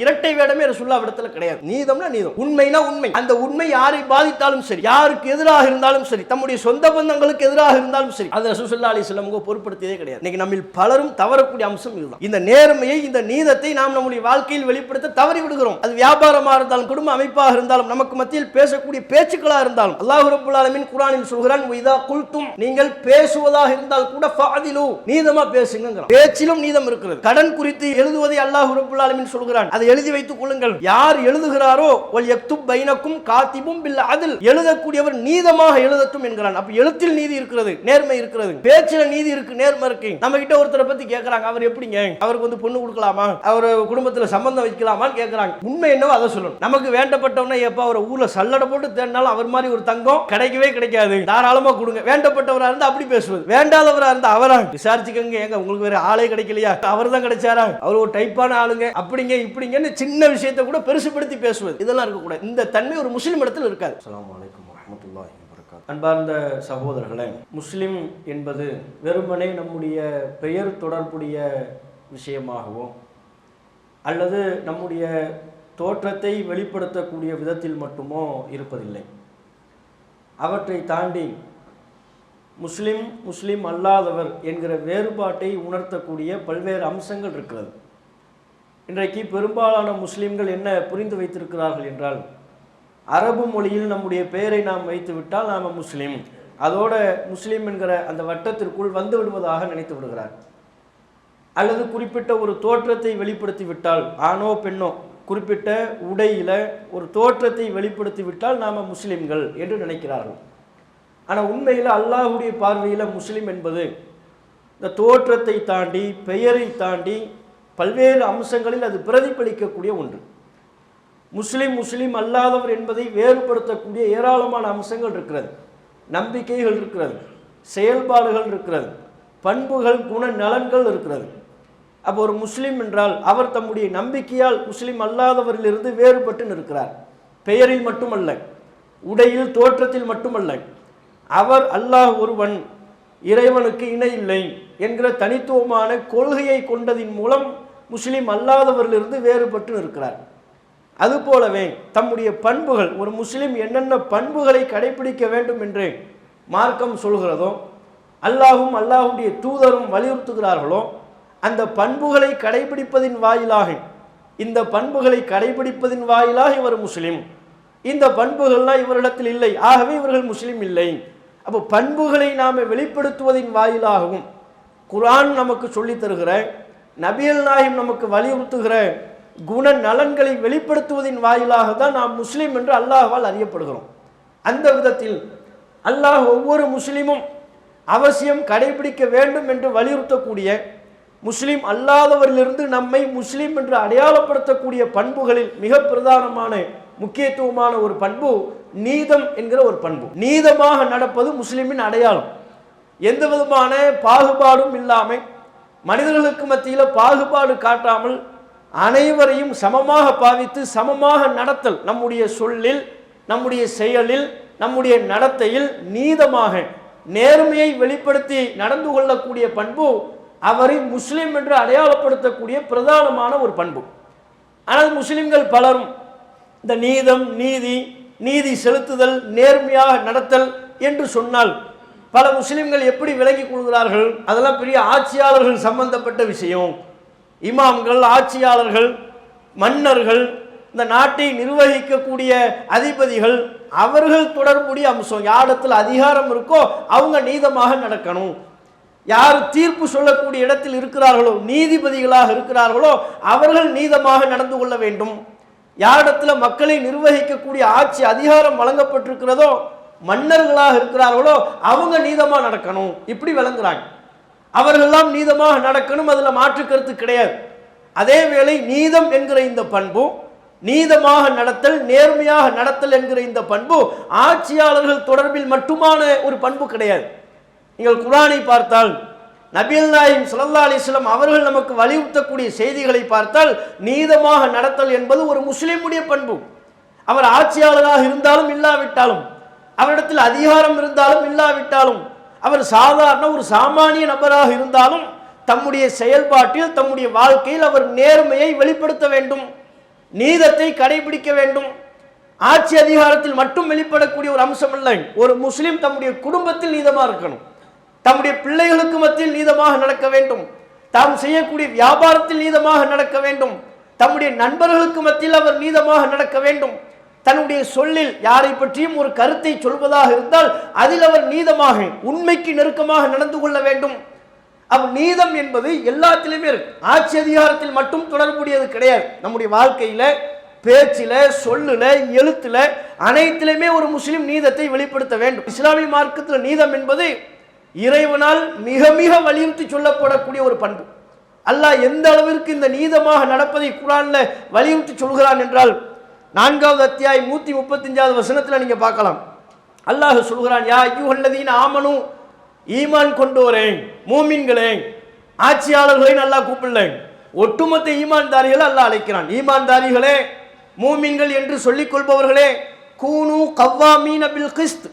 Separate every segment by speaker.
Speaker 1: இரட்டை வேடமே ரசுல்லா விடத்துல கிடையாது. நீதம்னா நீதம். உண்மைனா உண்மை. அந்த உண்மை யாரை பாதித்தாலும் சரி யாருக்கு எதிராக இருந்தாலும் சரி தம்முடைய சொந்த பந்தங்களுக்கு எதிராக இருந்தாலும் சரி அது ரசூலுல்லாஹி அலி வஸல்லம் பொருட்படுத்தியதே கிடையாது. இன்னைக்கு நம்மில் பலரும் தவறக்கூடிய அம்சம் இதுதான். இந்த நேர்மையை இந்த நீதத்தை நாம் நம்முடைய வாழ்க்கையில் வெளிப்படுத்த தவறி விடுகிறோம். அது வியாபாரமா இருந்தாலும் குடும்ப அமைப்பாக இருந்தாலும் நமக்கு மத்தியில் பேசக்கூடிய பேச்சுக்களாக இருந்தாலும் அல்லாஹ் ரப்பல் ஆலமீன் சொல்கிறான் இதா குல்தும் நீங்கள் பேசுவதாக இருந்தால் கூட ஃபாதிலு நீதமா பேசுங்க பேச்சிலும் நீதம் இருக்கிறது. கடன் குறித்து எழுதுவதை அல்லாஹ் ரப்பல் சொல்கிறான். அதை எழுதி வைத்துக் கொள்ளுங்கள். யார் எழுதுகிறாரோ ஒல் யக்துப் பைனக்கும் காத்திபும் பில் அதில். எழுதக்கூடியவர் நீதமாக எழுதட்டும் என்கிறான். அப்ப எழுத்தில் நீதி இருக்கிறது நேர்மை இருக்கிறது. பேச்சில நீதி இருக்கு நேர்மை இருக்கு. நம்ம கிட்ட ஒருத்தரை பத்தி கேட்கறாங்க அவர் எப்படிங்க? அவருக்கு வந்து பொண்ணு கொடுக்கலாமா? அவர் குடும்பத்துல சம்பந்தம் வைக்கலாமான்னு கேட்கறாங்க உண்மை என்னவோ அதை சொல்லணும். நமக்கு வேண்டப்பட்டவன எப்ப அவர் ஊர்ல சல்லடை போட்டு தேடினாலும் அவர் மாதிரி ஒரு தங்கம் கிடைக்கவே கிடைக்காது. தாராளமா கொடுங்க. வேண்டப்பட்டவரா இருந்தா அப்படி பேசுவது. வேண்டாதவரா இருந்தா அவரா? விசாரிச்சுக்கங்க. ஏங்க உங்களுக்கு வேற ஆளே கிடைக்கலையா? அவர் தான் கிடைச்சாரா? அவர் ஒரு டைப்பான ஆளுங்க. அப்படிங்க இப்படிங்க இப்படிங்கன்னு சின்ன விஷயத்தை கூட பெருசுபடுத்தி பேசுவது. இதெல்லாம் இருக்கக்கூடாது. இந்த தன்மை ஒரு முஸ்லிம் இடத்துல இருக்காது. அஸ்ஸலாமு அலைக்கும் வரஹ்மத்துல்லாஹி வபரகாத்துஹு அன்பார்ந்த சகோதரர்களே முஸ்லிம் என்பது வெறுமனே நம்முடைய பெயர் தொடர்புடைய விஷயமாகவோ அல்லது நம்முடைய தோற்றத்தை வெளிப்படுத்தக்கூடிய விதத்தில் மட்டுமோ இருப்பதில்லை. அவற்றை தாண்டி முஸ்லிம் முஸ்லிம் அல்லாதவர் என்கிற வேறுபாட்டை உணர்த்தக்கூடிய பல்வேறு அம்சங்கள் இருக்கிறது. இன்றைக்கு பெரும்பாலான முஸ்லீம்கள் என்ன புரிந்து வைத்திருக்கிறார்கள் என்றால் அரபு மொழியில் நம்முடைய பெயரை நாம் வைத்து விட்டால் நாம் முஸ்லீம். அதோட முஸ்லீம் என்கிற அந்த வட்டத்திற்குள் வந்து விடுவதாக நினைத்து விடுகிறார். அல்லது குறிப்பிட்ட ஒரு தோற்றத்தை வெளிப்படுத்தி விட்டால் ஆணோ பெண்ணோ குறிப்பிட்ட உடையில ஒரு தோற்றத்தை வெளிப்படுத்தி விட்டால் நாம் முஸ்லீம்கள் என்று நினைக்கிறார்கள். ஆனால் உண்மையில் அல்லாஹ்வுடைய பார்வையில் முஸ்லீம் என்பது இந்த தோற்றத்தை தாண்டி பெயரை தாண்டி பல்வேறு அம்சங்களில் அது பிரதிபலிக்கக்கூடிய ஒன்று. முஸ்லீம் முஸ்லீம் அல்லாதவர் என்பதை வேறுபடுத்தக்கூடிய ஏராளமான அம்சங்கள் இருக்கிறது. நம்பிக்கைகள் இருக்கிறது செயல்பாடுகள் இருக்கிறது பண்புகள் குண நலன்கள் இருக்கிறது. அப்போ ஒரு முஸ்லீம் என்றால் அவர் தம்முடைய நம்பிக்கையால் முஸ்லீம் அல்லாதவரிலிருந்து வேறுபட்டு நிற்கிறார். பெயரில் மட்டுமல்ல உடையில் தோற்றத்தில் மட்டுமல்ல அவர் அல்லாஹ் ஒருவன் இறைவனுக்கு இணை இல்லை என்கிற தனித்துவமான கொள்கையை கொண்டதின் மூலம் முஸ்லீம் அல்லாதவரிலிருந்து வேறுபட்டு நிற்கிறார் அதுபோலவே தம்முடைய பண்புகள் ஒரு முஸ்லீம் என்னென்ன பண்புகளை கடைபிடிக்க வேண்டும் என்று மார்க்கம் சொல்கிறதோ அல்லாஹும் அல்லாஹுடைய தூதரும் வலியுறுத்துகிறார்களோ அந்த பண்புகளை கடைபிடிப்பதின் வாயிலாக இந்த பண்புகளை கடைபிடிப்பதின் வாயிலாக இவர் முஸ்லீம். இந்த பண்புகள்லாம் இவரிடத்தில் இல்லை. ஆகவே இவர்கள் முஸ்லிம் இல்லை. அப்போ பண்புகளை நாம் வெளிப்படுத்துவதின் வாயிலாகவும் குரான் நமக்கு சொல்லித் தருகிற நபியல் நாயம் நமக்கு வலியுறுத்துகிற குண நலன்களை வெளிப்படுத்துவதின் வாயிலாக தான் நாம் முஸ்லீம் என்று அல்லாஹ்வால் அறியப்படுகிறோம். அந்த விதத்தில் அல்லாஹ் ஒவ்வொரு முஸ்லீமும் அவசியம் கடைபிடிக்க வேண்டும் என்று வலியுறுத்தக்கூடிய முஸ்லீம் அல்லாதவரிலிருந்து நம்மை முஸ்லீம் என்று அடையாளப்படுத்தக்கூடிய பண்புகளில் மிக பிரதானமான முக்கியத்துவமான ஒரு பண்பு நீதம் என்கிற ஒரு பண்பு. நீதமாக நடப்பது முஸ்லீமின் அடையாளம். எந்த விதமான பாகுபாடும் இல்லாமல் மனிதர்களுக்கு மத்தியில் பாகுபாடு காட்டாமல் அனைவரையும் சமமாக பாவித்து சமமாக நடத்தல். நம்முடைய சொல்லில் நம்முடைய செயலில் நம்முடைய நடத்தையில் நீதமாக நேர்மையை வெளிப்படுத்தி நடந்து கொள்ளக்கூடிய பண்பு அவரை முஸ்லீம் என்று அடையாளப்படுத்தக்கூடிய பிரதானமான ஒரு பண்பு. ஆனால் முஸ்லிம்கள் பலரும் இந்த நீதம் நீதி நீதி செலுத்துதல் நேர்மையாக நடத்தல் என்று சொன்னால் பல முஸ்லீம்கள் எப்படி விலகி கொள்கிறார்கள்? அதெல்லாம் பெரிய ஆட்சியாளர்கள் சம்பந்தப்பட்ட விஷயம். இமாம்கள் ஆட்சியாளர்கள் மன்னர்கள் இந்த நாட்டை நிர்வகிக்கக்கூடிய அதிபதிகள் அவர்கள் தொடர்புடைய அம்சம் யாரிடத்தில் அதிகாரம் இருக்கோ அவங்க நீதமாக நடக்கணும். யார் தீர்ப்பு சொல்லக்கூடிய இடத்தில் இருக்கிறார்களோ நீதிபதிகளாக இருக்கிறார்களோ அவர்கள் நீதமாக நடந்து கொள்ள வேண்டும். யாரிடத்தில் மக்களை நிர்வகிக்கக்கூடிய ஆட்சி அதிகாரம் வழங்கப்பட்டிருக்கிறதோ மன்னர்களாக இருக்கிறார்களோ அவங்க நீதமாக நடக்கணும். இப்படி விளங்குறாங்க. அவர்களெல்லாம் நீதமாக நடக்கணும் அதில் மாற்று கருத்து கிடையாது. அதே வேளை நீதம் என்கிற இந்த பண்பும் நீதமாக நடத்தல் நேர்மையாக நடத்தல் என்கிற இந்த பண்பு ஆட்சியாளர்கள் தொடர்பில் மட்டுமான ஒரு பண்பு கிடையாது. நீங்கள் குரானை பார்த்தால் நபீல் நாயிம் சுல்லா அலிஸ்லாம் அவர்கள் நமக்கு வலியுறுத்தக்கூடிய செய்திகளை பார்த்தால் நீதமாக நடத்தல் என்பது ஒரு முஸ்லீமுடைய பண்பு. அவர் ஆட்சியாளராக இருந்தாலும் இல்லாவிட்டாலும் அவரிடத்தில் அதிகாரம் இருந்தாலும் இல்லாவிட்டாலும் அவர் சாதாரண ஒரு சாமானிய நபராக இருந்தாலும் தம்முடைய செயல்பாட்டில் தம்முடைய வாழ்க்கையில் அவர் நேர்மையை வெளிப்படுத்த வேண்டும் நீதத்தை கடைபிடிக்க வேண்டும். ஆட்சி அதிகாரத்தில் மட்டும் வெளிப்படக்கூடிய ஒரு அம்சம் இல்லை ஒரு முஸ்லீம் தம்முடைய குடும்பத்தில் நீதமாக இருக்கணும். தம்முடைய பிள்ளைகளுக்கு மத்தியில் நீதமாக நடக்க வேண்டும். தாம் செய்யக்கூடிய வியாபாரத்தில் நீதமாக நடக்க வேண்டும். தம்முடைய நண்பர்களுக்கு மத்தியில் அவர் நீதமாக நடக்க வேண்டும். தன்னுடைய சொல்லில் யாரை பற்றியும் ஒரு கருத்தை சொல்வதாக இருந்தால் அதில் அவர் நீதமாக உண்மைக்கு நெருக்கமாக நடந்து கொள்ள வேண்டும். அப்ப நீதம் என்பது எல்லாத்திலுமே இருக்கு. ஆட்சி அதிகாரத்தில் மட்டும் தொடர்புடையது கிடையாது. நம்முடைய வாழ்க்கையில பேச்சில சொல்லுல எழுத்துல அனைத்திலுமே ஒரு முஸ்லிம் நீதத்தை வெளிப்படுத்த வேண்டும். இஸ்லாமிய மார்க்கத்தில் நீதம் என்பது இறைவனால் மிக மிக வலியுறுத்தி சொல்லப்படக்கூடிய ஒரு பண்பு. அல்லாஹ் எந்த அளவிற்கு இந்த நீதமாக நடப்பதை குரான்ல வலியுறுத்தி சொல்கிறான் என்றால் நான்காவது அத்தியாயம் நூற்றி முப்பத்தஞ்சாவது வசனத்தில் நீங்கள் பார்க்கலாம். அல்லாஹ் சொல்கிறான் யா ஐயுஹல்லதீன ஆமனும் ஈமான் கொண்டோரே மூமின்களே ஆட்சியாளர்களை நல்லா கூப்பிடலேன். ஒட்டுமொத்த ஈமான்தாரிகளை அல்லாஹ் அழைக்கிறான். ஈமான்தாரிகளே மூமின்கள் என்று சொல்லிக் கொள்பவர்களே கூனு கவ்வா மீன பில் கிஸ்த்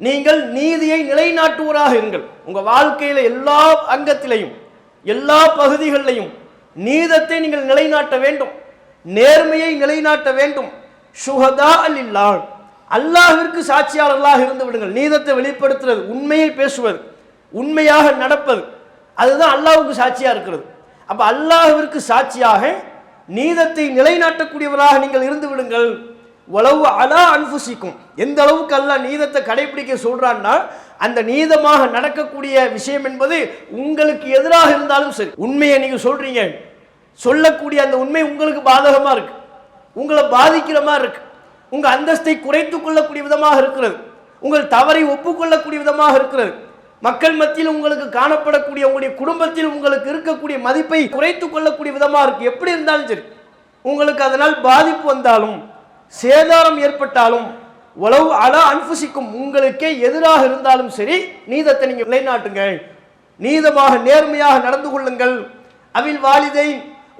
Speaker 1: நீங்கள் நீதியை நிலைநாட்டுவோராக இருங்கள். உங்கள் வாழ்க்கையில் எல்லா அங்கத்திலையும் எல்லா பகுதிகளிலையும் நீதத்தை நீங்கள் நிலைநாட்ட வேண்டும். நேர்மையை நிலைநாட்ட வேண்டும். சுகதா அல்லாஹ் அல்லாஹிற்கு சாட்சியாளர்களாக இருந்து விடுங்கள். நீதத்தை வெளிப்படுத்துறது உண்மையை பேசுவது உண்மையாக நடப்பது அதுதான் அல்லாஹுக்கு சாட்சியாக இருக்கிறது. அப்போ அல்லாஹ்விற்கு சாட்சியாக நீதத்தை நிலைநாட்டக்கூடியவராக நீங்கள் இருந்து விடுங்கள். உளவு அலா அன்புசிக்கும் எந்த அளவுக்கு அல்ல நீதத்தை கடைபிடிக்க சொல்றான்னா அந்த நீதமாக நடக்கக்கூடிய விஷயம் என்பது உங்களுக்கு எதிராக இருந்தாலும் சரி. உண்மையை நீங்கள் சொல்றீங்க. சொல்லக்கூடிய அந்த உண்மை உங்களுக்கு பாதகமாக இருக்கு. உங்களை பாதிக்கிற மாதிரி இருக்கு. உங்க அந்தஸ்தை குறைத்து கொள்ளக்கூடிய விதமாக இருக்கிறது. உங்கள் தவறை ஒப்புக்கொள்ளக்கூடிய விதமாக இருக்கிறது. மக்கள் மத்தியில் உங்களுக்கு காணப்படக்கூடிய உங்களுடைய குடும்பத்தில் உங்களுக்கு இருக்கக்கூடிய மதிப்பை குறைத்து கொள்ளக்கூடிய விதமாக இருக்கு. எப்படி இருந்தாலும் சரி உங்களுக்கு அதனால் பாதிப்பு வந்தாலும் சேதாரம் ஏற்பட்டாலும் உளவு அல அன்புசிக்கும் உங்களுக்கே எதிராக இருந்தாலும் சரி நீதத்தை நீங்கள் நிலைநாட்டுங்கள். நீதமாக நேர்மையாக நடந்து கொள்ளுங்கள். அவில் வாலிதை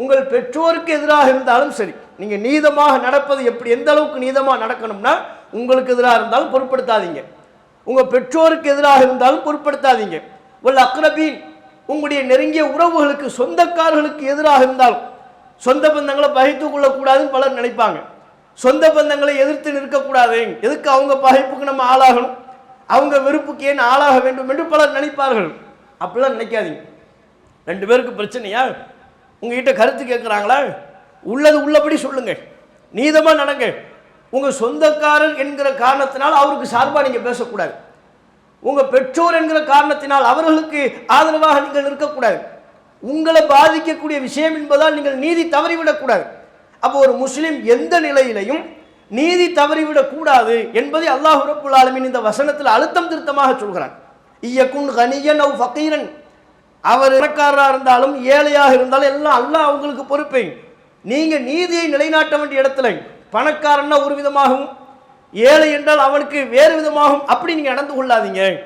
Speaker 1: உங்கள் பெற்றோருக்கு எதிராக இருந்தாலும் சரி நீங்கள் நீதமாக நடப்பது எப்படி எந்த அளவுக்கு நீதமாக நடக்கணும்னா உங்களுக்கு எதிராக இருந்தாலும் பொருட்படுத்தாதீங்க. உங்கள் பெற்றோருக்கு எதிராக இருந்தாலும் பொருட்படுத்தாதீங்க. உள்ள அக்ரபீன் உங்களுடைய நெருங்கிய உறவுகளுக்கு சொந்தக்காரர்களுக்கு எதிராக இருந்தாலும் சொந்த பந்தங்களை பகைத்து கொள்ளக்கூடாதுன்னு பலர் நினைப்பாங்க. சொந்த பந்தங்களை எதிர்த்து நிற்கக்கூடாது. எதுக்கு அவங்க பகைப்புக்கு நம்ம ஆளாகணும்? அவங்க வெறுப்புக்கு ஏன் ஆளாக வேண்டும் என்று பலர் நினைப்பார்கள். அப்படிலாம் நினைக்காதீங்க. ரெண்டு பேருக்கு பிரச்சனையா? உங்ககிட்ட கருத்து கேட்குறாங்களா? உள்ளது உள்ளபடி சொல்லுங்கள் நீதமாக நடங்க. உங்கள் சொந்தக்காரர் என்கிற காரணத்தினால் அவருக்கு சார்பாக நீங்கள் பேசக்கூடாது. உங்கள் பெற்றோர் என்கிற காரணத்தினால் அவர்களுக்கு ஆதரவாக நீங்கள் நிற்கக்கூடாது. உங்களை பாதிக்கக்கூடிய விஷயம் என்பதால் நீங்கள் நீதி தவறிவிடக்கூடாது. அப்போ ஒரு முஸ்லீம் எந்த நிலையிலையும் நீதி தவறிவிடக்கூடாது என்பதை அல்லாஹ் ரபுல் ஆலமின் இந்த வசனத்தில் அழுத்தம் திருத்தமாக சொல்கிறான். இயக்குன் கனியன் அவ் ஃபக்கீரன் அவர் இறக்காரராக இருந்தாலும் ஏழையாக இருந்தாலும் எல்லாம் அல்லா அவங்களுக்கு பொறுப்பை. நீங்க நீதியை நிலைநாட்ட வேண்டிய இடத்துல பணக்காரன்னா ஒரு விதமாகவும் ஏழை என்றால் அவனுக்கு வேறு விதமாகும் அப்படி நீங்க நடந்து கொள்ளாதீங்க.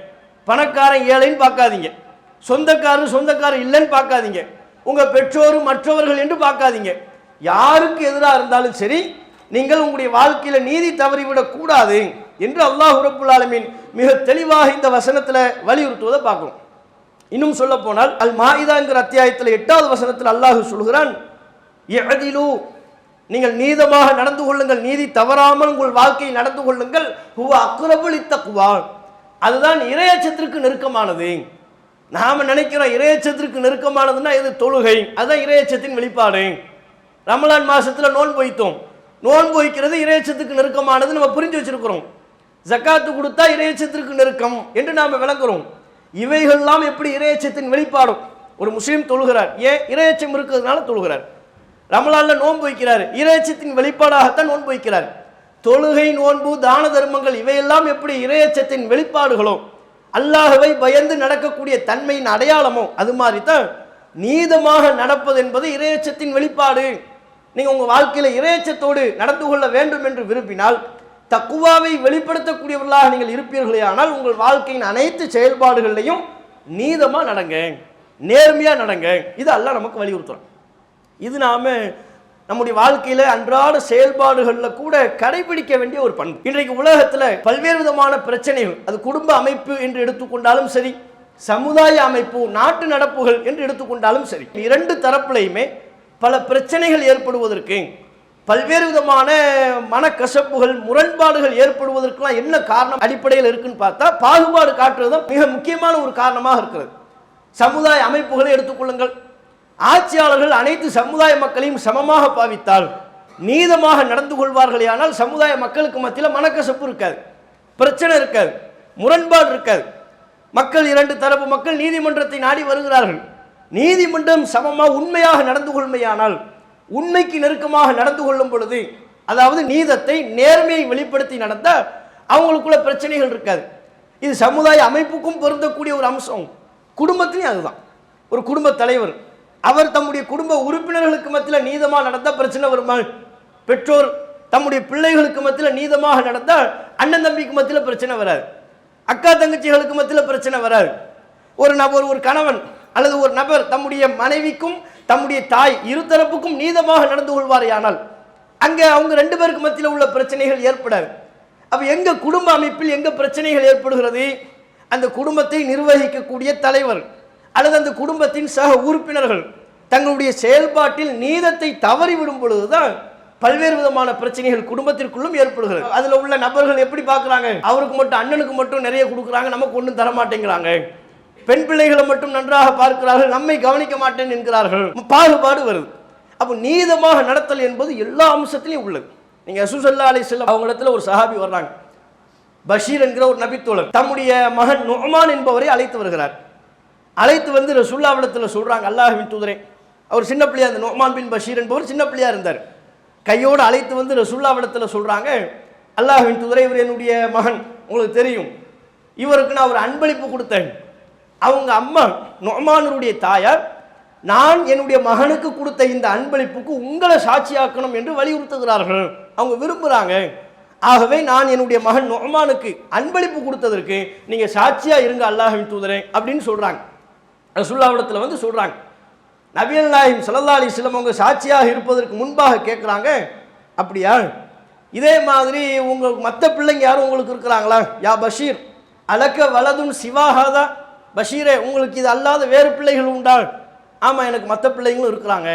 Speaker 1: பணக்காரன் ஏழைன்னு பார்க்காதீங்க. சொந்தக்காரன் சொந்தக்காரன் இல்லைன்னு பார்க்காதீங்க. உங்க பெற்றோரும் மற்றவர்கள் என்று பார்க்காதீங்க. யாருக்கு எதிராக இருந்தாலும் சரி நீங்கள் உங்களுடைய வாழ்க்கையில நீதி தவறிவிடக் கூடாது என்று அல்லாஹ் ரப்புல் மிக தெளிவாக இந்த வசனத்துல வலியுறுத்துவதை பார்க்கணும். இன்னும் சொல்ல போனால் அல் மாயிதாங்கிற அத்தியாயத்தில் எட்டாவது வசனத்தில் அல்லாஹ் சொல்கிறான் நீங்கள் நீதமாக நடந்து கொள்ளுங்கள் நீதி தவறாமல் உங்கள் வாழ்க்கையை நடந்து கொள்ளுங்கள் ஹுவ அக்ரபுல் குவா அதுதான் இரையச்சத்திற்கு நெருக்கமானது. நாம் நினைக்கிறோம் இரையச்சத்திற்கு நெருக்கமானதுன்னா இது தொழுகை. அதுதான் இரையச்சத்தின் வெளிப்பாடு. ரமலான் மாதத்தில் நோன்பு வைத்தோம். நோன்பு வைக்கிறது இரையச்சத்துக்கு நெருக்கமானது நம்ம புரிஞ்சு வச்சிருக்கிறோம். ஜக்காத்து கொடுத்தா இரையச்சத்திற்கு நெருக்கம் என்று நாம் விளங்குறோம். இவைகள்லாம் எப்படி இறையச்சத்தின் வெளிப்பாடும்? ஒரு முஸ்லீம் தொழுகிறார். ஏன்? இறையச்சம் இருக்கிறதுனால தொழுகிறார். ரமலான்ல நோன்பு வைக்கிறார். இறையச்சத்தின் வெளிப்பாடாகத்தான் நோன்பு வைக்கிறார். தொழுகை நோன்பு தான தர்மங்கள் இவையெல்லாம் எப்படி இறையச்சத்தின் வெளிப்பாடுகளோ அல்லாஹவை பயந்து நடக்கக்கூடிய தன்மையின் அடையாளமோ அது மாதிரி தான் நீதமாக நடப்பது என்பது இறையச்சத்தின் வெளிப்பாடு. நீங்கள் உங்கள் வாழ்க்கையில் இறையச்சத்தோடு நடந்து கொள்ள வேண்டும் என்று விரும்பினால் தக்குவாவை வெளிப்படுத்தக்கூடியவர்களாக நீங்கள் இருப்பீர்களே ஆனால் உங்கள் வாழ்க்கையின் அனைத்து செயல்பாடுகள்லையும் நீதமா நடங்க நேர்மையா நடங்க. இதெல்லாம் நமக்கு வலியுறுத்துறோம் இது நாம நம்முடைய வாழ்க்கையில அன்றாட செயல்பாடுகளில் கூட கடைபிடிக்க வேண்டிய ஒரு பண்பு. இன்றைக்கு உலகத்துல பல்வேறு விதமான பிரச்சனைகள் அது குடும்ப அமைப்பு என்று எடுத்துக்கொண்டாலும் சரி சமுதாய அமைப்பு நாட்டு நடப்புகள் என்று எடுத்துக்கொண்டாலும் சரி இரண்டு தரப்புலையுமே பல பிரச்சனைகள் ஏற்படுவதற்கு பல்வேறு விதமான மனக்கசப்புகள் முரண்பாடுகள் ஏற்படுவதற்கெல்லாம் என்ன காரணம் அடிப்படையில் இருக்குன்னு பார்த்தா பாகுபாடு காட்டுறது தான் மிக முக்கியமான ஒரு காரணமாக இருக்கிறது. சமுதாய அமைப்புகளை எடுத்துக்கொள்ளுங்கள். ஆட்சியாளர்கள் அனைத்து சமுதாய மக்களையும் சமமாக பாவித்தால் நீதமாக நடந்து கொள்வார்களே ஆனால் சமுதாய மக்களுக்கு மத்தியில் மனக்கசப்பு இருக்காது பிரச்சனை இருக்காது முரண்பாடு இருக்காது. மக்கள் இரண்டு தரப்பு மக்கள் நீதிமன்றத்தை நாடி வருகிறார்கள். நீதிமன்றம் சமமாக உண்மையாக நடந்து கொள்மையானால் உண்மைக்கு நெருக்கமாக நடந்து கொள்ளும் பொழுது அதாவது நீதத்தை நேர்மையை வெளிப்படுத்தி நடந்தால் அவங்களுக்குள்ள பிரச்சனைகள் இருக்காது. இது சமுதாய அமைப்புக்கும் பொருந்தக்கூடிய ஒரு அம்சம். குடும்பத்திலையும் அதுதான். ஒரு குடும்ப தலைவர் அவர் தம்முடைய குடும்ப உறுப்பினர்களுக்கு மத்தியில் நீதமாக நடந்தால் பிரச்சனை வருமா? பெற்றோர் தம்முடைய பிள்ளைகளுக்கு மத்தியில் நீதமாக நடந்தால் அண்ணன் தம்பிக்கு மத்தியில் பிரச்சனை வராது. அக்கா தங்கச்சிகளுக்கு மத்தியில் பிரச்சனை வராது. ஒரு நபர் ஒரு கணவன் அல்லது ஒரு நபர் தம்முடைய மனைவிக்கும் தம்முடைய தாய் இருதரப்புக்கும் நீதமாக நடந்து கொள்வாரேயானால் அங்கே அவங்க ரெண்டு பேருக்கு மத்தியில் உள்ள பிரச்சனைகள் ஏற்படாது. அப்போ எங்கள் குடும்ப அமைப்பில் எங்கே பிரச்சனைகள் ஏற்படுகிறது? அந்த குடும்பத்தை நிர்வகிக்கக்கூடிய தலைவர் அல்லது அந்த குடும்பத்தின் சக உறுப்பினர்கள் தங்களுடைய செயல்பாட்டில் நீதத்தை தவறிவிடும் பொழுதுதான் பல்வேறு விதமான பிரச்சனைகள் குடும்பத்திற்குள்ளும் ஏற்படுகிறது. அதில் உள்ள நபர்கள் எப்படி பார்க்குறாங்க? அவருக்கு மட்டும் அண்ணனுக்கு மட்டும் நிறைய கொடுக்குறாங்க நமக்கு ஒன்றும் தர மாட்டேங்கிறாங்க பெண் பிள்ளைகளை மட்டும் நன்றாக பார்க்கிறார்கள் நம்மை கவனிக்க மாட்டேன் என்கிறார்கள். பாகுபாடு வருது. அப்போ நீதமாக நடத்தல் என்பது எல்லா அம்சத்திலையும் உள்ளது. நீங்கள் சுசல்லா அலி செல்லம் அவங்க இடத்துல ஒரு சஹாபி வர்றாங்க. பஷீர் என்கிற ஒரு நபித்தோழர். தம்முடைய மகன் நுஹ்மான் என்பவரை அழைத்து வருகிறார். அழைத்து வந்து ரசூல்லாவிடத்தில் சொல்கிறாங்க அல்லாஹின் தூதரே. அவர் சின்ன பிள்ளையா அந்த நுஹ்மான் பின் பஷீர் என்பவர் சின்ன பிள்ளையா இருந்தார். கையோடு அழைத்து வந்து ரசூல்லாவிடத்தில் சொல்கிறாங்க அல்லாஹின் தூதரே இவர் என்னுடைய மகன். உங்களுக்கு தெரியும். இவருக்கு நான் ஒரு அன்பளிப்பு கொடுத்தேன். அவங்க அம்மா நொமானருடைய தாயார் நான் என்னுடைய மகனுக்கு கொடுத்த இந்த அன்பளிப்புக்கு உங்களை சாட்சியாக்கணும் என்று வலியுறுத்துகிறார்கள். அவங்க விரும்புகிறாங்க ஆகவே நான் என்னுடைய மகன் நொமானுக்கு அன்பளிப்பு கொடுத்ததற்கு நீங்கள் சாட்சியாக இருங்க அல்லாஹின் தூதரே அப்படின்னு சொல்கிறாங்க ரசுல்லாவிடத்தில் வந்து சொல்கிறாங்க நபியல் நாயிம் சல்லா அலி அவங்க சாட்சியாக இருப்பதற்கு முன்பாக கேட்குறாங்க அப்படியா? இதே மாதிரி உங்கள் மற்ற பிள்ளைங்க யாரும் உங்களுக்கு இருக்கிறாங்களா? யா பஷீர் அலக்க வலதும் சிவாகாதா பஷீரே உங்களுக்கு இது அல்லாத வேறு பிள்ளைகள் உண்டா ஆமாம் எனக்கு மற்ற பிள்ளைங்களும் இருக்கிறாங்க.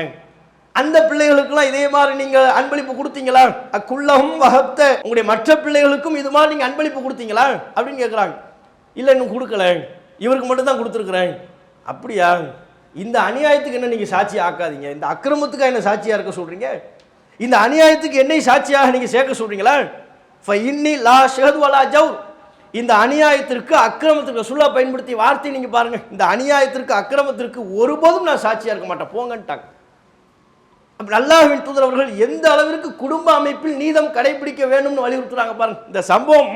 Speaker 1: அந்த பிள்ளைகளுக்கெல்லாம் இதே மாதிரி நீங்கள் அன்பளிப்பு கொடுத்தீங்களா? அக்குள்ளகம் வகத்த உங்களுடைய மற்ற பிள்ளைகளுக்கும் இது மாதிரி நீங்கள் அன்பளிப்பு கொடுத்தீங்களா? அப்படின்னு கேட்குறாங்க இல்லை இன்னும் கொடுக்கல. இவருக்கு மட்டும் தான் கொடுத்துருக்குறேன். அப்படியா? இந்த அநியாயத்துக்கு என்ன நீங்கள் சாட்சி ஆக்காதீங்க. இந்த அக்கிரமத்துக்கு என்ன சாட்சியாக இருக்க சொல்கிறீங்க இந்த அநியாயத்துக்கு என்னை சாட்சியாக நீங்கள் சேர்க்க சொல்கிறீங்களா ஃபை இன்னி லா ஷெஹத் வலா ஜவுர் இந்த அநியாயத்திற்கு அக்கிரமத்திற்கு சொல்ல பயன்படுத்திய வார்த்தை நீங்கள் பாருங்கள் இந்த அநியாயத்திற்கு அக்கிரமத்திற்கு ஒருபோதும் நான் சாட்சியாக இருக்க மாட்டேன். போங்கன்ட்டாங்க. அப்படி அல்லாஹின் தூதர் அவர்கள் எந்த அளவிற்கு குடும்ப அமைப்பில் நீதம் கடைபிடிக்க வேண்டும்னு வலியுறுத்துறாங்க பாருங்க. இந்த சம்பவம்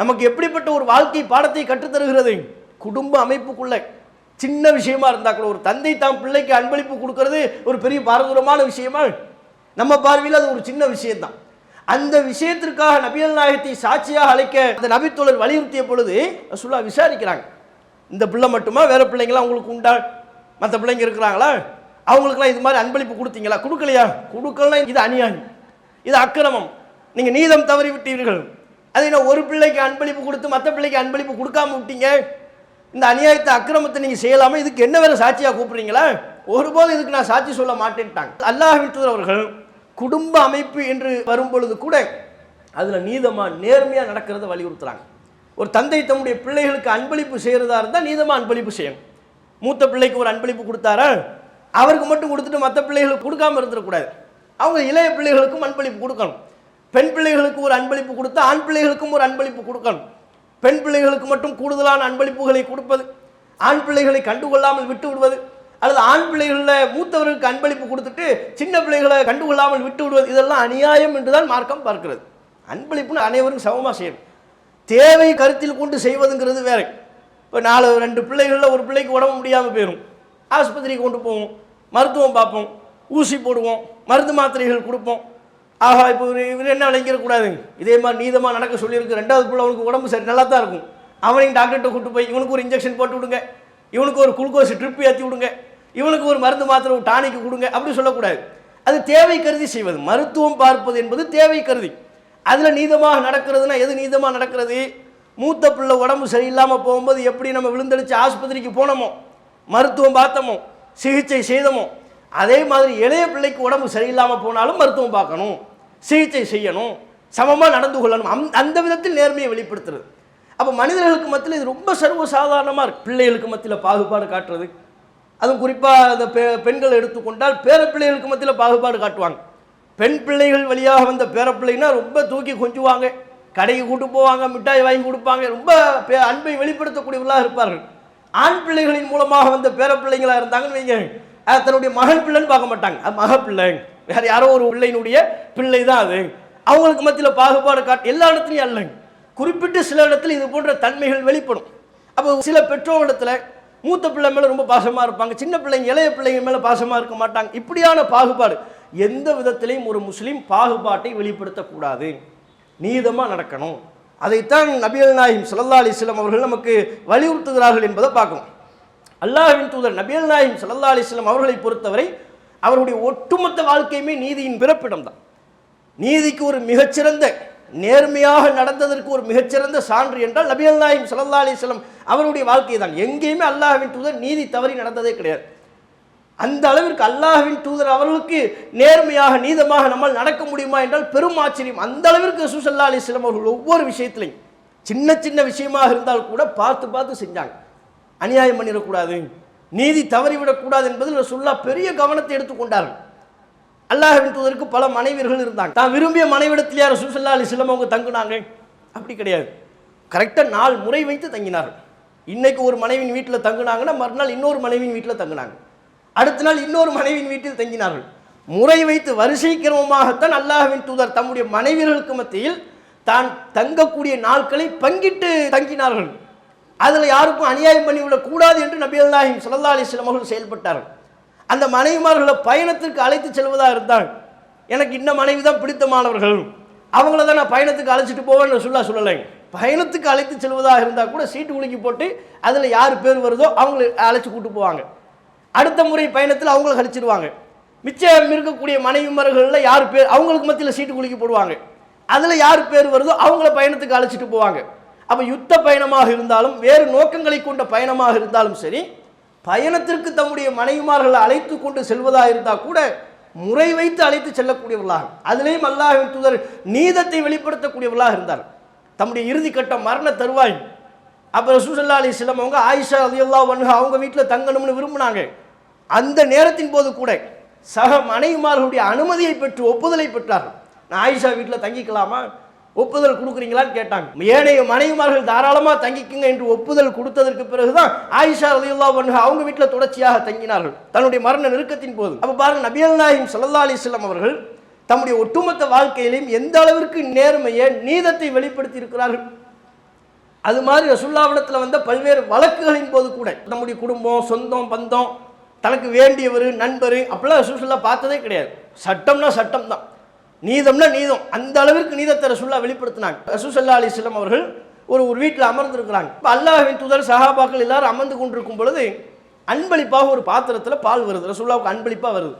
Speaker 1: நமக்கு எப்படிப்பட்ட ஒரு வாழ்க்கை பாடத்தை கற்றுத்தருகிறது? குடும்ப அமைப்புக்குள்ள சின்ன விஷயமா இருந்தா கூட ஒரு தந்தை தாம் பிள்ளைக்கு அன்பளிப்பு கொடுக்கறது ஒரு பெரிய பாரதூரமான விஷயமா? நம்ம பார்வையில் அது ஒரு சின்ன விஷயம்தான். அந்த விஷயத்திற்காக நபியல் நாயகத்தை சாட்சியாக அழைக்க அந்த நபித்தோழர் வலியுறுத்திய பொழுது ரசூலா விசாரிக்கிறாங்க. இந்த பிள்ளை மட்டுமா? வேற பிள்ளைங்களாம் உங்களுக்கு உண்டா? மற்ற பிள்ளைங்க இருக்கிறாங்களா? அவங்களுக்குலாம் இது மாதிரி அன்பளிப்பு கொடுத்தீங்களா? கொடுக்கலையா? கொடுக்கலாம் இது அநியாயம். இது அக்கிரமம். நீங்கள் நீதம் தவறி விட்டீர்கள் அது என்ன ஒரு பிள்ளைக்கு அன்பளிப்பு கொடுத்து மற்ற பிள்ளைக்கு அன்பளிப்பு கொடுக்காம விட்டீங்க? இந்த அநியாயத்தை அக்கிரமத்தை நீங்கள் செய்யலாமா? இதுக்கு என்ன வேறு சாட்சியாக கூப்பிட்றீங்களா? ஒருபோதும் இதுக்கு நான் சாட்சி சொல்ல மாட்டேன்ட்டாங்க. அல்லாஹ் விட்டுறவர்கள் குடும்ப அமைப்பு என்று வரும் பொழுது கூட அதில் நீதமாக நேர்மையாக நடக்கிறத வலியுறுத்துறாங்க. ஒரு தந்தை தம்முடைய பிள்ளைகளுக்கு அன்பளிப்பு செய்கிறதா இருந்தால் நீதமாக அன்பளிப்பு செய்யணும் மூத்த பிள்ளைக்கு ஒரு அன்பளிப்பு கொடுத்தாரா? அவருக்கு மட்டும் கொடுத்துட்டு மற்ற பிள்ளைகளுக்கு கொடுக்காம இருந்துடக்கூடாது. அவங்க இளைய பிள்ளைகளுக்கும் அன்பளிப்பு கொடுக்கணும். பெண் பிள்ளைகளுக்கு ஒரு அன்பளிப்பு கொடுத்து ஆண் பிள்ளைகளுக்கும் ஒரு அன்பளிப்பு கொடுக்கணும். பெண் பிள்ளைகளுக்கு மட்டும் கூடுதலான அன்பளிப்புகளை கொடுப்பது ஆண் பிள்ளைகளை கண்டுகொள்ளாமல் விட்டு விடுவது அல்லது ஆண் பிள்ளைகளில் மூத்தவர்களுக்கு அன்பளிப்பு கொடுத்துட்டு சின்ன பிள்ளைகளை கண்டுகொள்ளாமல் விட்டு விடுவது இதெல்லாம் அநியாயம் என்றுதான் மார்க்கம் பார்க்கிறது. அன்பளிப்புன்னு அனைவரும் சமமாக செய்யணும் தேவை கருத்தில் கொண்டு செய்வதுங்கிறது வேற. இப்போ நாலு ரெண்டு பிள்ளைகளில் ஒரு பிள்ளைக்கு உடம்பு முடியாமல் போயிடும் ஆஸ்பத்திரிக்கு கொண்டு போவோம் மருத்துவம் பார்ப்போம் ஊசி போடுவோம் மருந்து மாத்திரைகள் கொடுப்போம். ஆஹா இப்போ இவர் என்ன விளங்கிடக்கூடாது இதே மாதிரி நீதமாக நடக்க சொல்லியிருக்கு. ரெண்டாவது பிள்ளை அவனுக்கு உடம்பு சரி நல்லா தான் இருக்கும். அவனையும் டாக்டர்கிட்ட கூட்டு போய் இவனுக்கு ஒரு இன்ஜெக்ஷன் போட்டு விடுங்க. இவனுக்கு ஒரு குளுக்கோஸ் ட்ரிப் ஏற்றி விடுங்க. இவனுக்கு ஒரு மருந்து மாத்திரை டானிக்கு கொடுங்க அப்படி சொல்லக்கூடாது. அது தேவை கருதி செய்வது. மருத்துவம் பார்ப்பது என்பது தேவை கருதி. அதில் நீதமாக நடக்கிறதுனா எது நீதமாக நடக்கிறது? மூத்த பிள்ளை உடம்பு சரியில்லாமல் போகும்போது எப்படி நம்ம விழுந்தடிச்சு ஆஸ்பத்திரிக்கு போனோமோ? மருத்துவம் பார்த்தோமோ? சிகிச்சை செய்தோமோ? அதே மாதிரி இளைய பிள்ளைக்கு உடம்பு சரியில்லாமல் போனாலும் மருத்துவம் பார்க்கணும். சிகிச்சை செய்யணும். சமமாக நடந்து கொள்ளணும். அந் அந்த விதத்தில் நேர்மையை வெளிப்படுத்துறது. அப்போ மனிதர்களுக்கு மத்தியில் இது ரொம்ப சர்வசாதாரணமாக இருக்குது பிள்ளைகளுக்கு மத்தியில் பாகுபாடு காட்டுறது. அதுவும் குறிப்பாக அந்த பெ பெண்கள் எடுத்துக்கொண்டால் பேரப்பிள்ளைகளுக்கு மத்தியில் பாகுபாடு காட்டுவாங்க. பெண் பிள்ளைகள் வழியாக வந்த பேரப்பிள்ளைன்னா ரொம்ப தூக்கி கொஞ்சுவாங்க. கடைக்கு கூட்டு போவாங்க மிட்டாய் வாங்கி கொடுப்பாங்க. ரொம்ப பே- அன்பை வெளிப்படுத்தக்கூடியவர்களாக இருப்பார்கள். ஆண் பிள்ளைகளின் மூலமாக வந்த பேரப்பிள்ளைங்களாக இருந்தாங்கன்னு வைங்க தன்னுடைய மகள் பிள்ளைன்னு பார்க்க மாட்டாங்க. அது மக பிள்ளை வேற யாரோ ஒரு பிள்ளையினுடைய பிள்ளை தான் அது. அவங்களுக்கு மத்தியில் பாகுபாடு காட்டு எல்லா இடத்துலையும் அல்லங்க குறிப்பிட்ட சில இடத்துல இது போன்ற தன்மைகள் வெளிப்படும். அப்போ சில பெற்றோரிடத்துல மூத்த பிள்ளை மேலே ரொம்ப பாசமாக இருப்பாங்க சின்ன பிள்ளைங்க இளைய பிள்ளைங்க மேலே பாசமாக இருக்க மாட்டாங்க. இப்படியான பாகுபாடு. எந்த விதத்திலையும் ஒரு முஸ்லீம் பாகுபாட்டை வெளிப்படுத்தக்கூடாது. நீதமாக நடக்கணும். அதைத்தான் நபியல் நாயிம் சல்லா அலைஹி அவர்கள் நமக்கு வலியுறுத்துகிறார்கள் என்பதை பார்க்கணும். அல்லாஹ்வின் தூதர் நபியல் நாயிம் சல்லா அலைஹி அவர்களை பொறுத்தவரை அவருடைய ஒட்டுமொத்த வாழ்க்கையுமே நீதியின் பிறப்பிடம் தான் நீதிக்கு ஒரு மிகச்சிறந்த நேர்மையாக நடந்ததற்கு ஒரு மிகச்சிறந்த சான்று என்றால் நபிகள் நாயிம் சல்லா அலைஹி அவருடைய வாழ்க்கை தான். எங்கேயுமே அல்லாஹின் தூதர் நீதி தவறி நடந்ததே கிடையாது. அந்த அளவிற்கு அல்லாஹின் தூதர் அவர்களுக்கு நேர்மையாக நீதமாக நம்மால் நடக்க முடியுமா என்றால் பெரும் ஆச்சரியம். அந்த அளவிற்கு ரசூல் ஸல்லல்லாஹு அலைஹி அவர்கள் ஒவ்வொரு விஷயத்திலையும் சின்ன சின்ன விஷயமாக இருந்தால் கூட பார்த்து பார்த்து செஞ்சாங்க. அநியாயம் பண்ணிடக்கூடாது நீதி தவறிவிடக்கூடாது என்பதில் ரசூல்லா பெரிய கவனத்தை எடுத்துக்கொண்டார்கள் அல்லாஹின் தூதருக்கு பல மனைவியர்கள் இருந்தாங்க. தான் விரும்பிய மனைவிடத்திலேயே ரசூல் அலி சிலம் அவங்க தங்குனாங்க அப்படி கிடையாது. கரெக்டாக நாள் முறை வைத்து தங்கினார்கள். இன்னைக்கு ஒரு மனைவியின் வீட்டில் தங்குனாங்கன்னா மறுநாள் இன்னொரு மனைவியின் வீட்டில் தங்குனாங்க. அடுத்த நாள் இன்னொரு மனைவியின் வீட்டில் தங்கினார்கள். முறை வைத்து வரிசை கிரமமாகத்தான் அல்லாஹின் தூதர் தம்முடைய மனைவியர்களுக்கு மத்தியில் தான் தங்கக்கூடிய நாட்களை பங்கிட்டு தங்கினார்கள். அதில் யாருக்கும் அநியாயம் பண்ணி விடக்கூடாது என்று நபி அல்லாஹிம் ஸல்லல்லாஹு அலைஹி வஸல்லம் அவர்கள் செயல்பட்டார்கள். அந்த மனைவிமார்களை பயணத்திற்கு அழைத்து செல்வதாக இருந்தால் எனக்கு இந்த மனைவி தான் பிடித்தமானவர்கள். அவங்கள தான் நான் பயணத்துக்கு அழைச்சிட்டு போவேன்னு சொல்ல சொல்லலை. பயணத்துக்கு அழைத்து செல்வதாக இருந்தால் கூட சீட்டு உலுக்கி போட்டு அதில் யார் பேர் வருதோ அவங்களை அழைச்சி கூட்டு போவாங்க. அடுத்த முறை பயணத்தில் அவங்கள கழிச்சிடுவாங்க மிச்சம் இருக்கக்கூடிய மனைவிமார்களில் யார் பேர் அவங்களுக்கு மத்தியில் சீட்டு குலுக்கி போடுவாங்க. அதில் யார் பேர் வருதோ அவங்கள பயணத்துக்கு அழைச்சிட்டு போவாங்க. அப்போ யுத்த பயணமாக இருந்தாலும் வேறு நோக்கங்களை கொண்ட பயணமாக இருந்தாலும் சரி பயணத்திற்கு தம்முடைய மனைவிமார்களை அழைத்து கொண்டு செல்வதாக இருந்தால் கூட முறை வைத்து அழைத்து செல்லக்கூடியவர்களாக அதிலேயும் அல்லாஹின் தூதர் நீதத்தை வெளிப்படுத்தக்கூடியவர்களாக இருந்தார். தம்முடைய இறுதி கட்டம் மரண தருவாய். அப்புறம் சுசல்லா அலி இஸ்லாம் அவங்க ஆயிஷா அலியுல்லா வன்ஹா அவங்க வீட்டில் தங்கணும்னு விரும்பினாங்க. அந்த நேரத்தின் போது கூட சக மனைவிமார்களுடைய அனுமதியை பெற்று ஒப்புதலை பெற்றார்கள். நான் ஆயிஷா வீட்டில் தங்கிக்கலாமா? ஒப்புதல் கொடுக்குறீங்களான்னு கேட்டாங்க. ஏனைய மனைவிமார்கள் தாராளமாக தங்கிக்குங்க என்று ஒப்புதல் கொடுத்ததற்கு பிறகுதான் ஆயிஷா ரலியல்லா வன்ஹா அவங்க வீட்டில் தொடர்ச்சியாக தங்கினார்கள். தன்னுடைய மரண நெருக்கத்தின் போது. அப்போ பாருங்க நபியல் நாயிம் சல்லா அலிஸ்லாம் அவர்கள் தம்முடைய ஒட்டுமொத்த வாழ்க்கையிலையும் எந்த அளவிற்கு நேர்மையை நீதத்தை வெளிப்படுத்தி இருக்கிறார்கள் அது மாதிரி ரசுல்லாவிடத்தில் வந்த பல்வேறு வழக்குகளின் போது கூட நம்முடைய குடும்பம் சொந்தம் பந்தம் தனக்கு வேண்டியவர் நண்பர் அப்படிலாம் ரசூல்லா பார்த்ததே கிடையாது. சட்டம்னா சட்டம் தான் நீதம்னா நீதம். அந்த அளவிற்கு நீதத்தை ரசுல்லா வெளிப்படுத்தினாங்க. ரசூசல்லா அலிஸ்லாம் அவர்கள் ஒரு ஒரு வீட்டில் அமர்ந்திருக்கிறாங்க. இப்போ அல்லாஹின் தூதர் சஹாபாக்கள் எல்லாரும் அமர்ந்து கொண்டிருக்கும் பொழுது அன்பளிப்பாக ஒரு பாத்திரத்தில் பால் வருது. ரசூல்லாவுக்கு அன்பளிப்பாக வருது.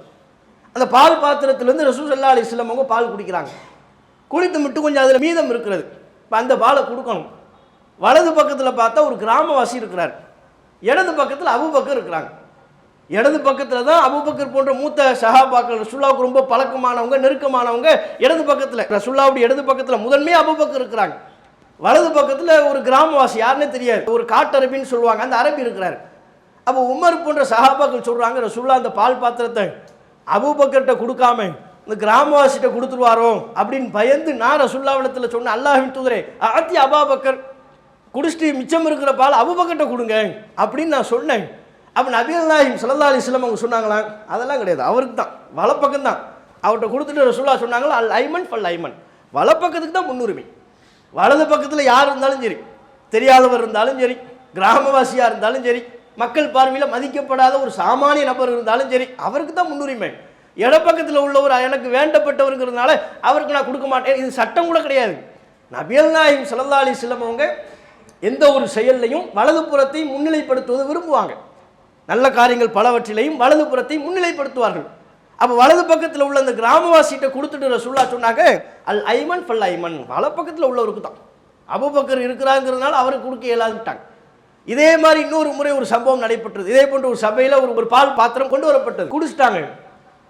Speaker 1: அந்த பால் பாத்திரத்துலேருந்து ரசூசல்லா அலி இஸ்லாம் அவங்க பால் குடிக்கிறாங்க. குடித்து மட்டும் கொஞ்சம் அதில் மீதம் இருக்கிறது. இப்போ அந்த பாலை கொடுக்கணும். வலது பக்கத்தில் பார்த்தா ஒரு கிராமவாசி இருக்கிறார். இடது பக்கத்தில் அபுபக்கர் இருக்கிறாங்க. இடது பக்கத்தில் தான் அபுபக்கர் போன்ற மூத்த சஹாபாக்கள் ரசுல்லாவுக்கு ரொம்ப பழக்கமானவங்க நெருக்கமானவங்க இடது பக்கத்தில். ரசுல்லாவுடைய இடது பக்கத்தில் முதன்மையாக அபுபக்கர் இருக்கிறாங்க. வலது பக்கத்தில் ஒரு கிராமவாசி யாருன்னே தெரியாது. ஒரு காட்டரபின்னு சொல்லுவாங்க அந்த அரபி இருக்கிறார். அப்போ உமர் போன்ற சஹாபாக்கள் சொல்கிறாங்க ரசுல்லா அந்த பால் பாத்திரத்தை அபுபக்கர்கிட்ட கொடுக்காம இந்த கிராமவாசிகிட்ட கொடுத்துருவாரோ அப்படின்னு பயந்து நான் ரசுல்லாவிடத்தில் சொன்னேன் அல்லாஹின் தூதரே ஆத்தி அபாபக்கர் குடிச்சிட்டு மிச்சம் இருக்கிற பால் அபுபக்கர்கிட்ட கொடுங்க அப்படின்னு நான் சொன்னேன். அப்போ நபிகள் நாயிம் சல்லா அலிஸ்லாம் அவங்க சொன்னாங்களாம் அதெல்லாம் கிடையாது. அவருக்கு தான். வலப்பக்கம் தான். அவர்கிட்ட கொடுத்துட்டு ரசூல்லா சொன்னாங்களா அல் ஐமன் ஃபல் ஐமன். வலப்பக்கத்துக்கு தான் முன்னுரிமை. வலது பக்கத்தில் யார் இருந்தாலும் சரி தெரியாதவர் இருந்தாலும் சரி கிராமவாசியாக இருந்தாலும் சரி மக்கள் பார்வையில் மதிக்கப்படாத ஒரு சாமானிய நபர் இருந்தாலும் சரி அவருக்கு தான் முன்னுரிமை. இடப்பக்கத்தில் உள்ளவர் எனக்கு வேண்டப்பட்டவருங்கிறதுனால அவருக்கு நான் கொடுக்க மாட்டேன். இது சட்டம் கூட கிடையாது. நபியல் நாயிம் சல்லா அலிஸ்லாம் அவங்க எந்த ஒரு செயல்லையும் வலதுபுறத்தை முன்னிலைப்படுத்துவதை விரும்புவாங்க. நல்ல காரியங்கள் பலவற்றிலையும் வலது புறத்தை முன்னிலைப்படுத்துவார்கள். அப்போ வலது பக்கத்தில் உள்ள அந்த கிராமவாசிகிட்ட கொடுத்துட்டு ரசூல்லா சொன்னாங்க அல் ஐமன் ஃபல் ஐமன். வலப்பக்கத்தில் உள்ளவருக்கு தான். அபுபக்கர் இருக்கிறாங்கிறதுனால அவருக்கு கொடுக்க இயலாதுட்டாங்க இதே மாதிரி இன்னொரு முறை ஒரு சம்பவம் நடைபெற்றது. இதே போன்ற ஒரு சபையில் ஒரு ஒரு பால் பாத்திரம் கொண்டு வரப்பட்டது. குடிச்சிட்டாங்க.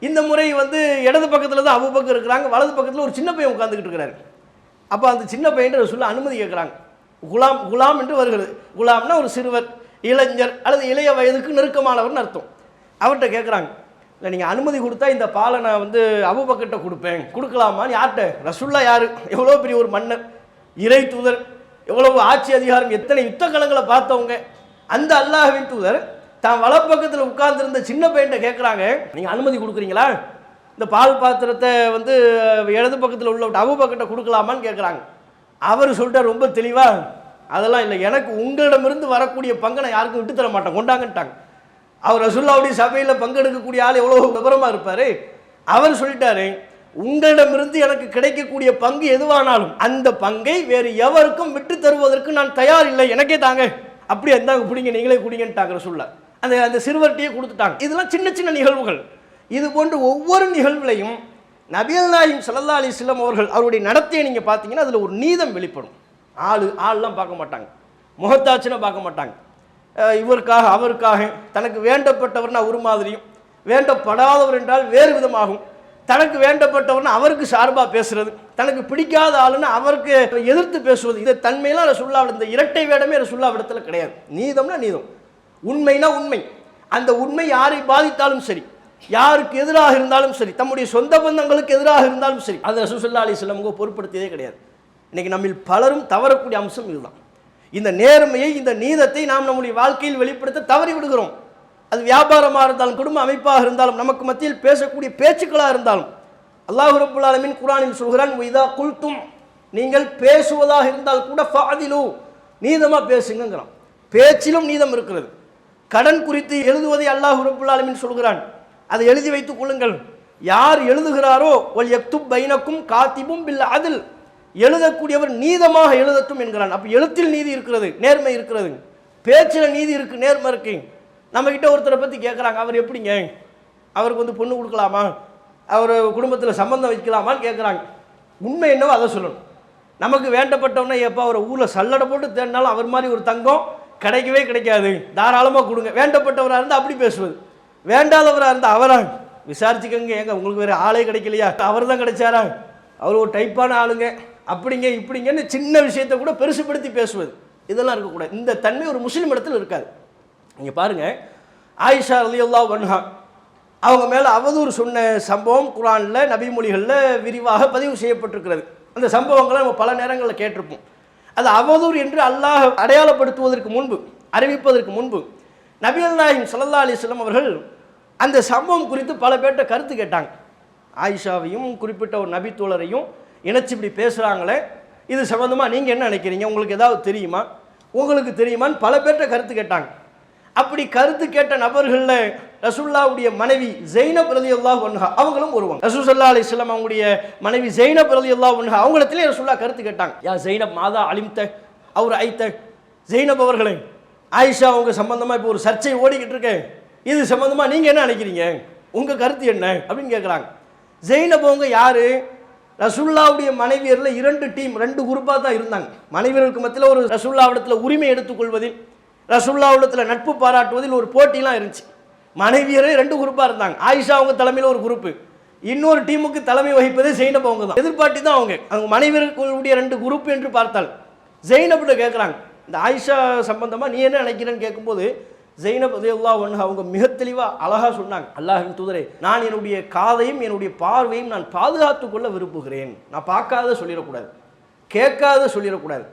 Speaker 1: இந்த முறை வந்து இடது பக்கத்தில் தான் அபுபக்கர் இருக்கிறாங்க வலது பக்கத்தில் ஒரு சின்ன பையன் உட்காந்துக்கிட்டு இருக்கிறாரு. அப்போ அந்த சின்ன பையன் சொல்ல அனுமதி கேட்குறாங்க குலாம் குலாம் என்று வருகிறது. குலாம்னா ஒரு சிறுவர். இளைஞர் அல்லது இளைய வயதுக்கு நெருக்கமானவர்னு அர்த்தம். அவர்கிட்ட கேட்குறாங்க இல்லை நீங்கள் அனுமதி கொடுத்தா இந்த பாலை நான் வந்து அபுபக்கிட்ட கொடுப்பேன். கொடுக்கலாமான்னு யார்கிட்ட? ரசுல்லா யார்? எவ்வளோ பெரிய ஒரு மன்னர். இறை தூதர். எவ்வளவு ஆட்சி அதிகாரம். எத்தனை யுத்த கலங்களை பார்த்தவங்க. அந்த அல்லாஹ்வின் தூதர் தான் வலப்பக்கத்தில் உட்கார்ந்துருந்த சின்ன பையன்ட்ட கேட்குறாங்க நீங்கள் அனுமதி கொடுக்குறீங்களா? இந்த பால் பாத்திரத்தை வந்து இடது பக்கத்தில் உள்ள அபு பக்கத்தை கொடுக்கலாமான்னு கேட்குறாங்க அவர் சொல்லிட்டார் ரொம்ப தெளிவாக அதெல்லாம் இல்லை. எனக்கு உங்களிடமிருந்து வரக்கூடிய பங்கை நான் யாருக்கும் விட்டு தர மாட்டேன் கொண்டாங்கன்ட்டாங்க. அவர் ரசுல்லாவுடைய சபையில் பங்கெடுக்கக்கூடிய ஆள் எவ்வளோ விவரமாக இருப்பார்? அவர் சொல்லிட்டாரு உங்களிடமிருந்து எனக்கு கிடைக்கக்கூடிய பங்கு எதுவானாலும் அந்த பங்கை வேறு எவருக்கும் விட்டு தருவதற்கு நான் தயார் இல்லை. எனக்கே தாங்க. அப்படி இருந்தாங்க பிடிங்க நீங்களே குடிங்கன்ட்டாங்க ரசுல்லா அந்த அந்த சிறுவர்கிட்டயே கொடுத்துட்டாங்க. இதெல்லாம் சின்ன சின்ன நிகழ்வுகள். இது போன்று ஒவ்வொரு நிகழ்வுலையும் நபியல் நாயும் சல்லா அலிஸ்லாம் அவர்கள் அவருடைய நடத்தையை நீங்கள் பார்த்தீங்கன்னா அதில் ஒரு நீதம் வெளிப்படும். ஆள் ஆள்லாம் பார்க்க மாட்டாங்க. முகத்தாச்சுன்னா பார்க்க மாட்டாங்க. இவருக்காக அவருக்காக தனக்கு வேண்டப்பட்டவர்னா ஒரு மாதிரியும் வேண்டப்படாதவர் என்றால் வேறு விதமாகும். தனக்கு வேண்டப்பட்டவர்னு அவருக்கு சார்பாக பேசுறது தனக்கு பிடிக்காத ஆளுன்னு அவருக்கு எதிர்த்து பேசுவது. இதை தன்மையெல்லாம் ரசுல்லா இந்த இரட்டை வேடமே ரசுல்லா இடத்துல கிடையாது. நீதம்னா நீதம். உண்மைனா உண்மை. அந்த உண்மை யாரை பாதித்தாலும் சரி யாருக்கு எதிராக இருந்தாலும் சரி தம்முடைய சொந்த பந்தங்களுக்கு எதிராக இருந்தாலும் சரி அதை ரசூசல்லா அலி சொல்லமுக பொருட்படுத்தியதே கிடையாது. இன்றைக்கி நம்மில் பலரும் தவறக்கூடிய அம்சம் இதுதான். இந்த நேர்மையை இந்த நீதத்தை நாம் நம்முடைய வாழ்க்கையில் வெளிப்படுத்த தவறி விடுகிறோம். அது வியாபாரமாக இருந்தாலும் குடும்ப அமைப்பாக இருந்தாலும் நமக்கு மத்தியில் பேசக்கூடிய பேச்சுக்களாக இருந்தாலும் அல்லாஹ் ரப்புல் குரானின் குரானில் சொல்கிறான் இதா குல்தும் நீங்கள் பேசுவதாக இருந்தால் கூட ஃபாதிலு நீதமாக பேசுங்கிறான் பேச்சிலும் நீதம் இருக்கிறது. கடன் குறித்து எழுதுவதை அல்லாஹு ரப்புல் சொல்கிறான். அதை எழுதி வைத்துக் கொள்ளுங்கள். யார் எழுதுகிறாரோ ஒல் எக்துப் பைனக்கும் காத்திபும் பில் அதில். எழுதக்கூடியவர் நீதமாக எழுதட்டும் என்கிறான். அப்போ எழுத்தில் நீதி இருக்கிறது நேர்மை இருக்கிறது. பேச்சில் நீதி இருக்கு நேர்மை இருக்கு. நம்ம கிட்ட ஒருத்தரை பற்றி கேட்குறாங்க அவர் எப்படிங்க? அவருக்கு வந்து பொண்ணு கொடுக்கலாமா? அவர் குடும்பத்தில் சம்மந்தம் வைக்கலாமான்னு கேட்குறாங்க உண்மை என்னவோ அதை சொல்லணும். நமக்கு வேண்டப்பட்டவனே எப்போ அவரை ஊரில் சல்லடை போட்டு தேடினாலும் அவர் மாதிரி ஒரு தங்கம் கிடைக்கவே கிடைக்காது. தாராளமாக கொடுங்க. வேண்டப்பட்டவராக இருந்தால் அப்படி பேசுவது. வேண்டாதவராக இருந்தால் அவரா? விசாரிச்சுக்கங்க. ஏங்க உங்களுக்கு வேறு ஆளே கிடைக்கலையா? அவர் தான் கிடைச்சாரா? அவர் ஒரு டைப்பான ஆளுங்க. அப்படிங்க இப்படிங்கன்னு சின்ன விஷயத்தை கூட பெருசுப்படுத்தி பேசுவது. இதெல்லாம் இருக்கக்கூடாது. இந்த தன்மை ஒரு முஸ்லீம் இடத்துல இருக்காது. நீங்கள் பாருங்கள் ஆயிஷா ரலியல்லா வன்ஹா அவங்க மேலே அவதூறு சொன்ன சம்பவம் குரானில் நபிமொழிகளில் விரிவாக பதிவு செய்யப்பட்டிருக்கிறது. அந்த சம்பவங்களை நம்ம பல நேரங்களில் கேட்டிருப்போம். அது அவதூறு என்று அல்லாஹ் அடையாளப்படுத்துவதற்கு முன்பு அறிவிப்பதற்கு முன்பு நபிகள் நாயகம் சல்லா அலிஸ்லாம் அவர்கள் அந்த சம்பவம் குறித்து பல பேர்கிட்ட கருத்து கேட்டாங்க. ஆயிஷாவையும் குறிப்பிட்ட ஒரு நபித்தோழரையும் இணைச்சி இப்படி பேசுகிறாங்களே இது சம்மந்தமாக நீங்கள் என்ன நினைக்கிறீங்க? உங்களுக்கு ஏதாவது தெரியுமா? உங்களுக்கு தெரியுமான்னு பல பேர்கிட்ட கருத்து கேட்டாங்க. அப்படி கருத்து கேட்ட நபர்களில் ரசுல்லாவுடைய மனைவி ஜெயின பிரதி அல்லாஹ் ஒன்ஹா அவங்களும் வருவாங்க ரசூசல்லா அலி இஸ்லாம் அவங்களுடைய மனைவி ஜெயின பிரதி அல்லாஹ் ஒன்ஹா அவங்களத்திலே ரசுல்லா கருத்து கேட்டாங்க. யா ஜெயினப் மாதா அலிம்த அவர் ஐத்த ஜெயினப் அவர்களே ஆயிஷா அவங்க சம்பந்தமாக இப்போ ஒரு சர்ச்சை ஓடிக்கிட்டு இருக்கேன் இது சம்பந்தமாக நீங்கள் என்ன நினைக்கிறீங்க? உங்கள் கருத்து என்ன? அப்படின்னு கேட்குறாங்க ஜெயினப் அவங்க யாரு? ரசுல்லாவுடைய மனைவியரில் இரண்டு டீம் ரெண்டு குரூப்பாக தான் இருந்தாங்க. மனைவியர்களுக்கு மத்தியில் ஒரு ரசுல்லாவிடத்தில் உரிமை எடுத்துக்கொள்வதில் ரசுல்லாவிடத்தில் நட்பு பாராட்டுவதில் ஒரு போட்டிலாம் இருந்துச்சு. மனைவியரே ரெண்டு குரூப்பாக இருந்தாங்க. ஆயிஷா அவங்க தலைமையில் ஒரு குரூப்பு இன்னொரு டீமுக்கு தலைமை வகிப்பதே ஜெயினப் அவங்க தான். எதிர்பார்ட்டி தான் அவங்க. அவங்க மனைவியர்களுடைய ரெண்டு குரூப் என்று பார்த்தால் ஜெயினப்ல கேட்குறாங்க இந்த ஆயிஷா சம்பந்தமாக நீ என்ன நினைக்கிறேன்னு கேட்கும்போது ஜெயினப் ரலியல்லாஹு ஒன்று அவங்க மிக தெளிவாக அழகாக சொன்னாங்க. அல்லாஹின் தூதரே நான் என்னுடைய காதையும் என்னுடைய பார்வையும் நான் பாதுகாத்து கொள்ள விரும்புகிறேன். நான் பார்க்காத சொல்லிடக்கூடாது. கேட்காத சொல்லிடக்கூடாது.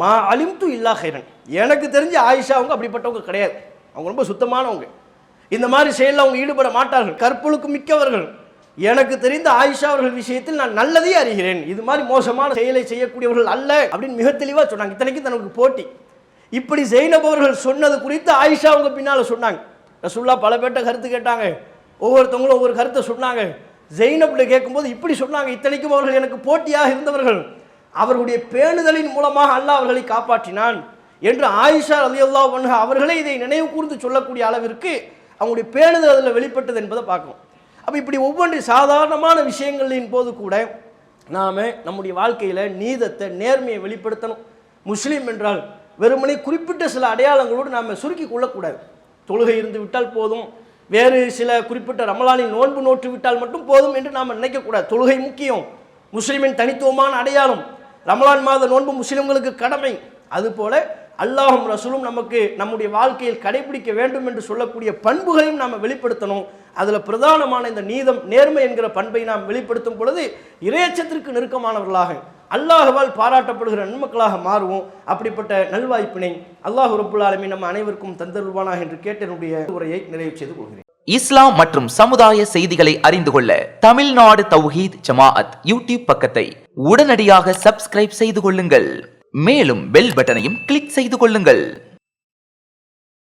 Speaker 1: மா அலிம்து இல்லா ஹைரன் எனக்கு தெரிஞ்ச ஆயிஷா அவங்க அப்படிப்பட்டவங்க கிடையாது. அவங்க ரொம்ப சுத்தமானவங்க. இந்த மாதிரி செயலில் அவங்க ஈடுபட மாட்டார்கள். கற்பொழுக்கு மிக்கவர்கள். எனக்கு தெரிந்த ஆயிஷா அவர்கள் விஷயத்தில் நான் நல்லதே அறிகிறேன். இது மாதிரி மோசமான செயலை செய்யக்கூடியவர்கள் அல்ல அப்படின்னு மிக தெளிவாக சொன்னாங்க. இத்தனைக்கும் தனக்கு போட்டி. இப்படி ஜெயினப் அவர்கள் சொன்னது குறித்து ஆயிஷா அவங்க பின்னால் சொன்னாங்க. ரசுல்லா பல பேர்ட்ட கருத்து கேட்டாங்க. ஒவ்வொருத்தவங்களும் ஒவ்வொரு கருத்தை சொன்னாங்க. ஜெயினப்பில் கேட்கும்போது இப்படி சொன்னாங்க. இத்தனைக்கும் அவர்கள் எனக்கு போட்டியாக இருந்தவர்கள். அவர்களுடைய பேணுதலின் மூலமாக அல்லாஹ் அவர்களை காப்பாற்றினான் என்று ஆயிஷா அலியுல்லா ஒன்று அவர்களே இதை நினைவு கூர்ந்து சொல்லக்கூடிய அளவிற்கு அவங்களுடைய பேணுதல் அதில் வெளிப்பட்டது என்பதை பார்க்கணும். அப்போ இப்படி ஒவ்வொன்று சாதாரணமான விஷயங்களின் போது கூட நாம் நம்முடைய வாழ்க்கையில் நீதத்தை நேர்மையை வெளிப்படுத்தணும். முஸ்லீம் என்றால் வெறுமனே குறிப்பிட்ட சில அடையாளங்களோடு நாம் சுருக்கி கொள்ளக்கூடாது. தொழுகை இருந்து விட்டால் போதும். வேறு சில குறிப்பிட்ட ரமலானின் நோன்பு நோற்று விட்டால் மட்டும் போதும் என்று நாம் நினைக்கக்கூடாது. தொழுகை முக்கியம். முஸ்லீமின் தனித்துவமான அடையாளம். ரமலான் மாத நோன்பு முஸ்லீம்களுக்கு கடமை. அதுபோல அல்லாஹும் ரசூலும் நமக்கு நம்முடைய வாழ்க்கையில் கடைபிடிக்க வேண்டும் என்று சொல்லக்கூடிய பண்புகளையும் நாம் வெளிப்படுத்தணும். அதில் பிரதானமான இந்த நீதம் நேர்மை என்கிற பண்பை நாம் வெளிப்படுத்தும் பொழுது இறையச்சத்திற்கு நெருக்கமானவர்களாக அல்லாஹவால் பாராட்டப்படுகிற நன்மக்களாக மாறுவோம். அப்படிப்பட்ட நல்வாய்ப்பினை அல்லாஹ் ரப்புல் ஆலமி நம்ம அனைவருக்கும் தந்தருவானா என்று கேட்ட என்னுடைய உரையை நிறைவு செய்து கொள்கிறேன்.
Speaker 2: இஸ்லாம் மற்றும் சமுதாய செய்திகளை அறிந்து கொள்ள தமிழ்நாடு தௌஹீத் ஜமாஅத் யூடியூப் பக்கத்தை உடனடியாக சப்ஸ்கிரைப் செய்து கொள்ளுங்கள். மேலும் பெல் பட்டனையும் கிளிக் செய்து கொள்ளுங்கள்.